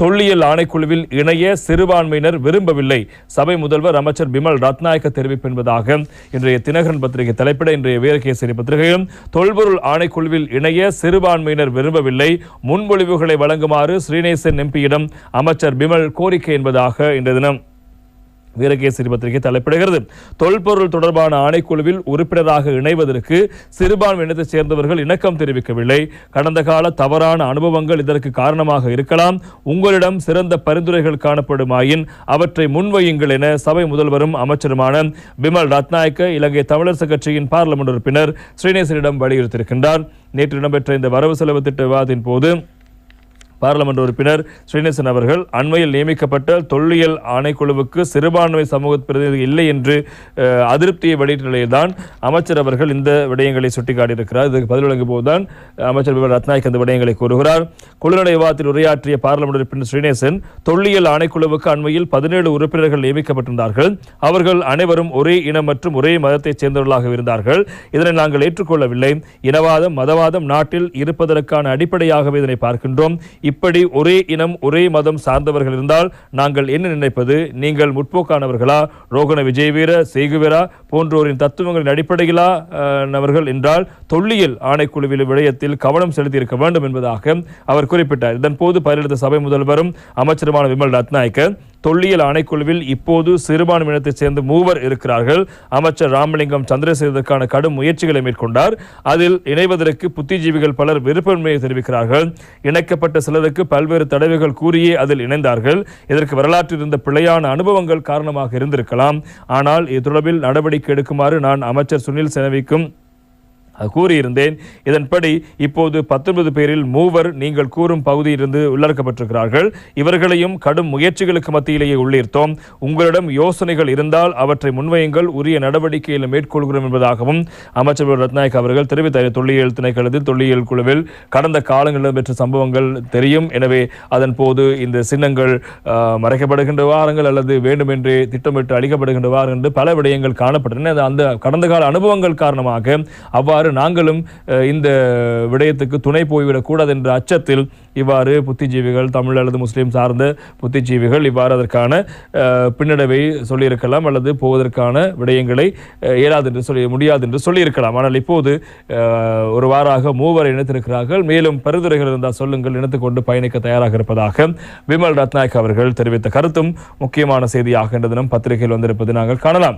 தொல்லியல் ஆணைக்குழுவில் இணைய சிறுபான்மையினர் விரும்பவில்லை. சபை முதல்வர் அமைச்சர் பிமல் ரத்நாயக்க தெரிவிப்பென்பதாக இன்றைய தினகரன் பத்திரிகை தலைப்பிட இன்றைய வீரகேசரி பத்திரிகையும் தொல்பொருள் ஆணைக்குழுவில் இணைய சிறுபான்மையினர் விரும்பவில்லை. முன்மொழிவுகளை வழங்குமாறு ஸ்ரீநேசன் எம்பியிடம் அமைச்சர் பிமல் கோரிக்கை என்பதாக இன்றைய தினம் வீரகேசரி பத்திரிகை தலைப்பிடுகிறது. தொல்பொருள் தொடர்பான ஆணைக்குழுவில் உறுப்பினராக இணைவதற்கு சிறுபான்மை இனத்தைச் சேர்ந்தவர்கள் இணக்கம் தெரிவிக்கவில்லை. கடந்த கால தவறான அனுபவங்கள் இதற்கு காரணமாக இருக்கலாம். உங்களிடம் சிறந்த பரிந்துரைகள் காணப்படுமாயின் அவற்றை முன்வையுங்கள் என சபை முதல்வரும் அமைச்சருமான பிமல் ரத்நாயக்க இலங்கை தமிழரசு கட்சியின் பார்லமெண்ட் உறுப்பினர் ஸ்ரீநேசனிடம் வலியுறுத்தியிருக்கின்றார். நேற்று இடம்பெற்ற இந்த வரவு செலவு திட்ட விவாதத்தின் போது பாராளுமன்ற உறுப்பினர் ஸ்ரீநேசன் அவர்கள் அண்மையில் நியமிக்கப்பட்ட தொல்லியல் ஆணைக்குழுவுக்கு சிறுபான்மை சமூக பிரதிநிதி இல்லை என்று அதிருப்தியை வெளியிட்ட நிலையில்தான் அமைச்சர் அவர்கள் இந்த விடயங்களை சுட்டிக்காட்டியிருக்கிறார். இதுக்கு பதில் வழங்கும் போதுதான் அமைச்சர் ரத்நாயக் அந்த விடயங்களை கூறுகிறார். குழுநடை விவாதத்தில் உரையாற்றிய பாராளுமன்ற உறுப்பினர் ஸ்ரீநேசன் தொல்லியல் ஆணைக்குழுவுக்கு அண்மையில் பதினேழு உறுப்பினர்கள் நியமிக்கப்பட்டிருந்தார்கள். அவர்கள் அனைவரும் ஒரே இனம் மற்றும் ஒரே மதத்தைச் சேர்ந்தவர்களாக இருந்தார்கள். இதனை நாங்கள் ஏற்றுக்கொள்ளவில்லை. இனவாதம் மதவாதம் நாட்டில் இருப்பதற்கான அடிப்படையாகவே இதனை பார்க்கின்றோம். இப்படி ஒரே இனம் ஒரே மதம் சார்ந்தவர்கள் இருந்தால் நாங்கள் என்ன நினைப்பது? நீங்கள் முற்போக்கானவர்களா? ரோகண விஜயவீர சேகுவீரா போன்றோரின் தத்துவங்களின் அடிப்படையிலா அஹ், என்றால் தொல்லியல் ஆணைக்குழுவில் விடயத்தில் கவனம் செலுத்தியிருக்க வேண்டும் என்பதாக அவர் குறிப்பிட்டார். இதன்போது போது சபை முதல்வரும் அமைச்சருமான விமல் ரத்நாயக்க தொல்லியல் ஆணைக்குழுவில் இப்போது சிறுபான்மையினத்தைச் சேர்ந்த மூவர் இருக்கிறார்கள். அமைச்சர் ராமலிங்கம் சந்திரசேகருக்கான கடும் முயற்சிகளை மேற்கொண்டார். அதில் இணைவதற்கு புத்திஜீவிகள் பலர் விருப்பமின்மையை தெரிவிக்கிறார்கள். இணைக்கப்பட்ட சிலருக்கு பல்வேறு தடவைகள் கூறியே அதில் இணைந்தார்கள். இதற்கு வரலாற்றில் இருந்த பிழையான அனுபவங்கள் காரணமாக இருந்திருக்கலாம். ஆனால் இது தொடர்பில் நடவடிக்கை எடுக்குமாறு நான் அமைச்சர் சுனில் செனவிக்கும் கூறியிருந்தேன். இதன்படி இப்போது பத்தொன்பது பேரில் மூவர் நீங்கள் கூறும் பகுதியிலிருந்து உள்ளடக்கப்பட்டிருக்கிறார்கள். இவர்களையும் கடும் முயற்சிகளுக்கு மத்தியிலேயே உள்ளீர்த்தோம். உங்களிடம் யோசனைகள் இருந்தால் அவற்றை முன்வையுங்கள். உரிய நடவடிக்கைகளை மேற்கொள்கிறோம் என்பதாகவும் அமைச்சர் ரத்நாயக் அவர்கள் தெரிவித்தார். தொல்லியல் திணைக்களத்தில் தொல்லியல் குழுவில் கடந்த காலங்களில் பெற்ற சம்பவங்கள் தெரியும். எனவே அதன் போது இந்த சின்னங்கள் மறைக்கப்படுகின்ற வாரங்கள் அல்லது வேண்டுமென்றே திட்டமிட்டு அளிக்கப்படுகின்ற வாரங்கள் என்று பல விடயங்கள் காணப்பட்டன. அந்த கடந்த கால அனுபவங்கள் காரணமாக அவ்வாறு நாங்களும் இந்த விடயத்துக்கு துணை போய்விடக்கூடாது என்ற அச்சத்தில் இவ்வாறு புத்திஜீவிகள் தமிழ் அல்லது முஸ்லீம் சார்ந்த புத்திஜீவிகள் இவ்வாறு அதற்கான பின்னடைவை சொல்லியிருக்கலாம் அல்லது போவதற்கான விடயங்களை இயலாது என்று சொல்லி முடியாது என்று சொல்லியிருக்கலாம். ஆனால் இப்போது ஒரு வாராக மூவர் இணைத்திருக்கிறார்கள். மேலும் பரிந்துரைகள் இருந்தால் சொல்லுங்கள் இணைத்துக்கொண்டு பயணிக்க தயாராக இருப்பதாக விமல் ரத்நாயக் அவர்கள் தெரிவித்த கருத்தும் முக்கியமான செய்தியாக இன்று தினம் பத்திரிகையில் வந்திருப்பது நாங்கள் காணலாம்.